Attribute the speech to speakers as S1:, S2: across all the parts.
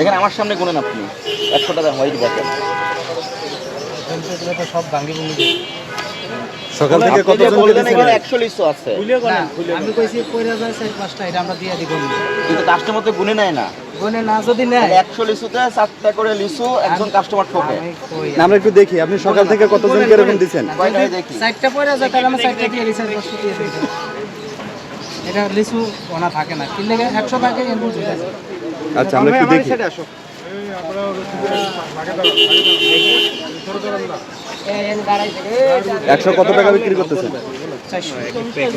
S1: এখানে আমার সামনে গুনেন আপনি। একশো টাকা হোয়াইট
S2: তো সব ভাঙ্গি ভুঙ্গি
S3: সকাল থেকে কতজনকে
S1: বললেন এখানে একশো লিচু আছে।
S2: আমি কইছি কইরা যায় চার পাঁচটা এটা আমরা দিয়ে দিব।
S1: কিন্তু কাস্টমার তো গুনে নেয় না।
S2: গনে না যদি নেয়।
S1: চারটা করে একজন কাস্টমার ঠকে।
S3: না, আমরা একটু দেখি আপনি সকাল থেকে কতজনকে এরকম দিচ্ছেন?
S1: দেখি?
S2: চারটা পয়রা যায় তাহলে আমরা চারটা দিয়ে দিই চার দিয়ে দিই এটা ওনা থাকে না কিনলে এমন যায়।
S3: আচ্ছা আমরা একটু দেখি। একশো কত টাকা বিক্রি করতেছেন?
S2: চারশো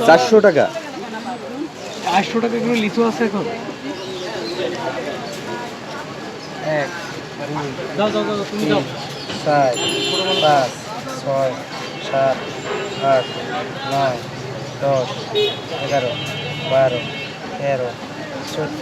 S3: চারশো টাকা।
S2: আটশো টাকা করে লিচু আছে এখন। এক চার পাঁচ ছয় সাত আট নয় দশ এগারো বারো তেরো চোদ্দ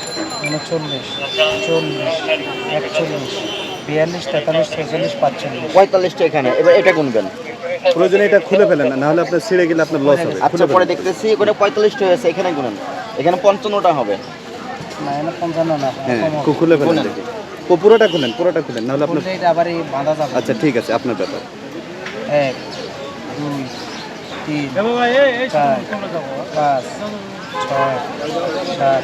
S2: উনচল্লিশ চল্লিশ একচল্লিশ বিয়াল্লিশ তেতাল্লিশ ছেচল্লিশ পাঁচচল্লিশ।
S1: পঁয়তাল্লিশটা এখানে। এবার এটা গুনবেন।
S3: প্রয়োজনে এটা খুলে ফেলেন না নাহলে আপনার ছিঁড়ে গেলে আপনার লস হবে।
S1: আচ্ছা পরে দেখতেছি ওখানে পঁয়তাল্লিশটা হয়েছে এখানে গুনেন। এখানে পঞ্চান্নটা হবে।
S2: না এটা পঞ্চান্ন না
S3: হ্যাঁ খুলে ফেলেন।
S1: গুনেন।
S3: দেখি। ও, পুরোটা খুলেন পুরোটা খুলেন নাহলে আপনার
S2: এটা আবার এই বাঁধা যাবে।
S3: আচ্ছা ঠিক আছে আপনার ব্যাপার।
S2: এক দুই তিন চার পাঁচ ছয় সাত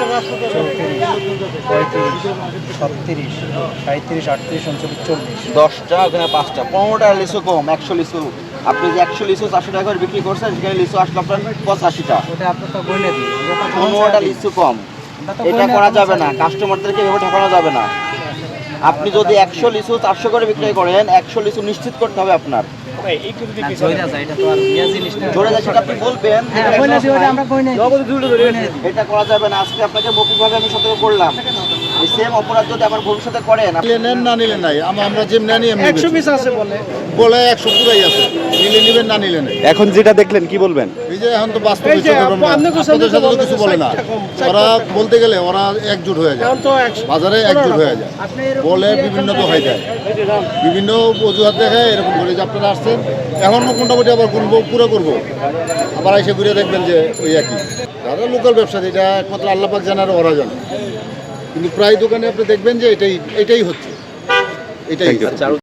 S2: চৌত্রিশ পঁয়ত্রিশ ছত্রিশ সাঁত্রিশ আটত্রিশ উনচল্লিশ চল্লিশ।
S1: দশটা ওখানে পাঁচটা। পনেরোটা লিচু কম একশো লিচু আপনি যে একশো লিচু চারশো টাকা করে বিক্রি করছেন সেখানে লিচু আসলো আপনার পঁচাশিটা। পনেরোটা লিচু কম। এটা করা যাবে না কাস্টমারদেরকে এভাবে ঠকানো যাবে না। আপনি যদি একশো লিচু চারশো করে বিক্রি করেন একশো লিচু নিশ্চিত করতে হবে আপনার।
S2: এটা তো আর জিনিস না।
S1: জোরে যায় সেটা আপনি বলবেন।
S2: হ্যাঁ।
S1: এটা করা যাবে না। আজকে আপনাকে মৌখিকভাবে আমি সতর্ক করলাম। এই সেম অপরাধ যদি আবার ভবিষ্যতে করেন
S4: নিলে নেন না নিলে নাই? আমরা আমরা যেম নেনি
S2: একশো পিস আছে বলে।
S4: বলে একশো পুরাই আছে। নিলে নিবেন না নিলে নাই?
S3: এখন যেটা দেখলেন কি বলবেন?
S4: এই যে এখন তো বাস্তব আপনাদের সাথে কিছু বলে না। ওরা বলতে গেলে ওরা একজোট হয়ে যায়। বাজারে একজোট হয়ে যায়। বলে বিভিন্ন দোহাই দেয়। বিভিন্ন অজুহাত দেখায় এরকম করে যে আপনারা আসছেন। এখন মোটামুটি আবার করব পুরো করব। আবার এসে ঘুরে দেখবেন যে ওই একই। যারা লোকাল ব্যবসা এটা একমাত্র আল্লাপাক জানার ওরা জানে। কিন্তু প্রায় দোকানে আপনি দেখবেন যে এটাই এটাই হচ্ছে এটাই.